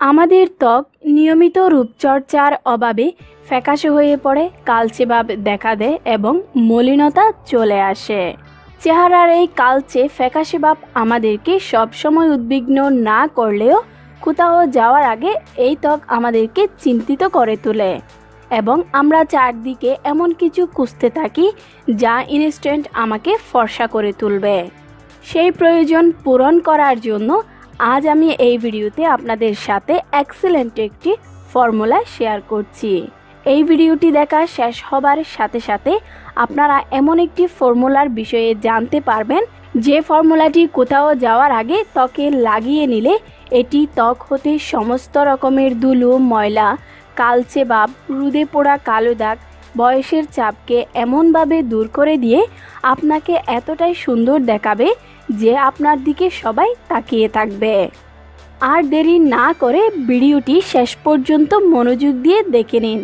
আমাদের ত্বক নিয়মিত রূপচর্চার অভাবে ফ্যাকাশে হয়ে পড়ে কালচে ভাব দেখা দেয় এবং মলিনতা চলে আসে। চেহারার এই কালচে ফ্যাকাশে ভাব আমাদেরকে সবসময় উদ্বিগ্ন না করলেও কোথাও যাওয়ার আগে এই ত্বক আমাদেরকে চিন্তিত করে তোলে এবং আমরা চারদিকে এমন কিছু খুঁজতে থাকি যা ইনস্ট্যান্ট আমাকে ফর্সা করে তুলবে। সেই প্রয়োজন পূরণ করার জন্য আজ আমি এই ভিডিওতে আপনাদের সাথে এক্সেলেন্ট একটি ফর্মুলা শেয়ার করছি। এই ভিডিওটি দেখা শেষ হবার সাথে সাথে আপনারা এমন একটি ফর্মুলার বিষয়ে জানতে পারবেন, যে ফর্মুলাটি কোথাও যাওয়ার আগে ত্বকে লাগিয়ে নিলে এটি ত্বক হতে সমস্ত রকমের ধুলো ময়লা, কালচে ভাব, রুদে পোড়া কালো দাগ বয়সের চাপকে এমনভাবে দূর করে দিয়ে আপনাকে এতটাই সুন্দর দেখাবে যে আপনার দিকে সবাই তাকিয়ে থাকবে। আর দেরি না করে ভিডিওটি শেষ পর্যন্ত মনোযোগ দিয়ে দেখে নিন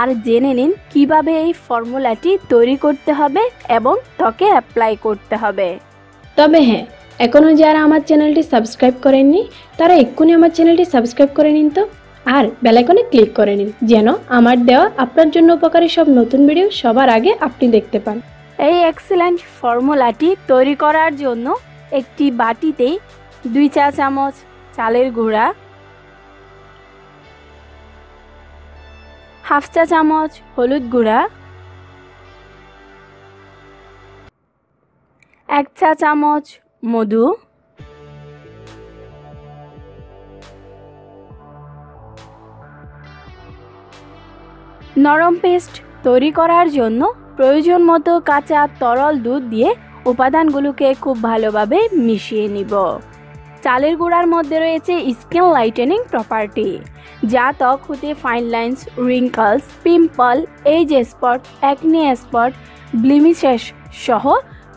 আর জেনে নিন কীভাবে এই ফর্মুলাটি তৈরি করতে হবে এবং ত্বকে অ্যাপ্লাই করতে হবে। তবে হ্যাঁ এখনও যারা আমার চ্যানেলটি সাবস্ক্রাইব করেননি, তারা এক্ষুনি আমার চ্যানেলটি সাবস্ক্রাইব করে নিন তো। আর বেলাইকনে ক্লিক করে নিন, যেন আমার দেওয়া আপনার জন্য উপকারী সব নতুন ভিডিও সবার আগে আপনি দেখতে পান। এই এক্সেলেন্ট ফর্মুলাটি তৈরি করার জন্য একটি বাটিতে দুই চা চামচ চালের গুঁড়া, হাফ চা চামচ হলুদ গুঁড়া, এক চা চামচ মধু নরম পেস্ট তৈরি করার জন্য প্রয়োজন মতো কাঁচা তরল দুধ দিয়ে উপাদানগুলোকে খুব ভালোভাবে মিশিয়ে নিব। চালের গুঁড়ার মধ্যে রয়েছে স্কিন লাইটেনিং প্রপার্টি, যা ত্বক হতে fine lines wrinkles pimple age spot acne spot blemishes সহ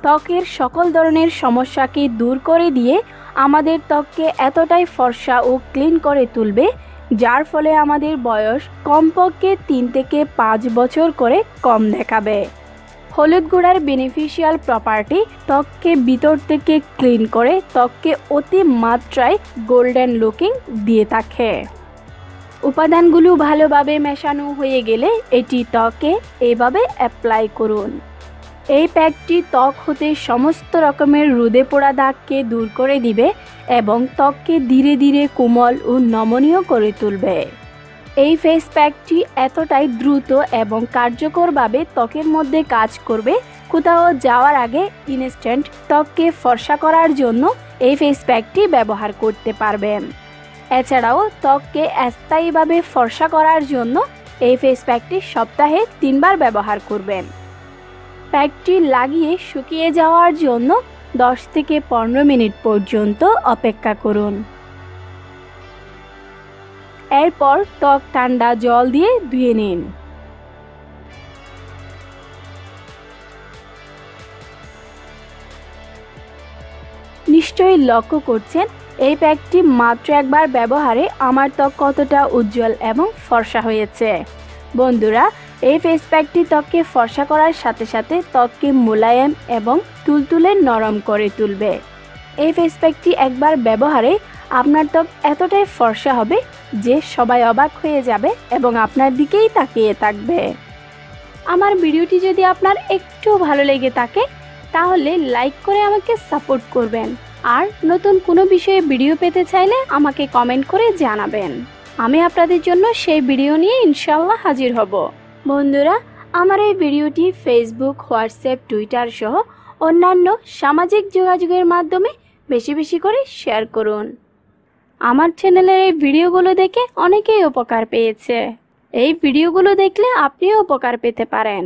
ত্বকের সকল ধরনের সমস্যাকে দূর করে দিয়ে আমাদের ত্বককে এতটাই ফর্সা ও ক্লিন করে তুলবে যার ফলে আমাদের বয়স কমপক্ষে তিন থেকে পাঁচ বছর করে কম দেখাবে। হলুদ গুঁড়ার বেনিফিশিয়াল প্রপার্টি ত্বককে ভিতর থেকে ক্লিন করে ত্বককে অতি মাত্রায় গোল্ডেন লুকিং দিয়ে থাকে। উপাদানগুলো ভালোভাবে মেশানো হয়ে গেলে এটি ত্বকে এভাবে অ্যাপ্লাই করুন। এই প্যাকটি ত্বক হতে সমস্ত রকমের রোদে পোড়া দাগকে দূর করে দিবে এবং ত্বককে ধীরে ধীরে কোমল ও নমনীয় করে তুলবে। এই ফেস প্যাকটি এতটাই দ্রুত এবং কার্যকরভাবে ত্বকের মধ্যে কাজ করবে, কোথাও যাওয়ার আগে ইনস্ট্যান্ট ত্বককে ফর্সা করার জন্য এই ফেস প্যাকটি ব্যবহার করতে পারবেন। এছাড়াও ত্বককে স্থায়ীভাবে ফর্সা করার জন্য এই ফেস প্যাকটি সপ্তাহে তিনবার ব্যবহার করবেন। প্যাকটি লাগিয়ে শুকিয়ে যাওয়ার জন্য দশ থেকে পনেরো মিনিট পর্যন্ত অপেক্ষা করুন। এরপর ত্বক ঠান্ডা জল দিয়ে ধুয়ে নিন। নিশ্চয়ই লক্ষ্য করছেন, এই প্যাকটি মাত্র একবার ব্যবহারে আমার ত্বক কতটা উজ্জ্বল এবং ফর্সা হয়েছে। বন্ধুরা এই ফেস প্যাকটি ত্বককে ফর্সা করার সাথে সাথে ত্বককে মোলায়েম এবং তুলতুলে নরম করে তুলবে। এই ফেস প্যাকটি একবার ব্যবহারে আপনার ত্বক এতটাই ফর্সা হবে যে সবাই অবাক হয়ে যাবে এবং আপনার দিকেই তাকিয়ে থাকবে। আমার ভিডিওটি যদি আপনার একটু ভালো লেগে থাকে, তাহলে লাইক করে আমাকে সাপোর্ট করবেন। আর নতুন কোনো বিষয়ে ভিডিও পেতে চাইলে আমাকে কমেন্ট করে জানাবেন। আমি আপনাদের জন্য সেই ভিডিও নিয়ে ইনশাল্লাহ হাজির হব। বন্ধুরা, আমার এই ভিডিওটি ফেসবুক হোয়াটসঅ্যাপ টুইটার সহ অন্যান্য সামাজিক যোগাযোগের মাধ্যমে বেশি বেশি করে শেয়ার করুন। আমার চ্যানেলের এই ভিডিওগুলো দেখে অনেকেই উপকার পেয়েছে। এই ভিডিওগুলো দেখলে আপনিও উপকার পেতে পারেন।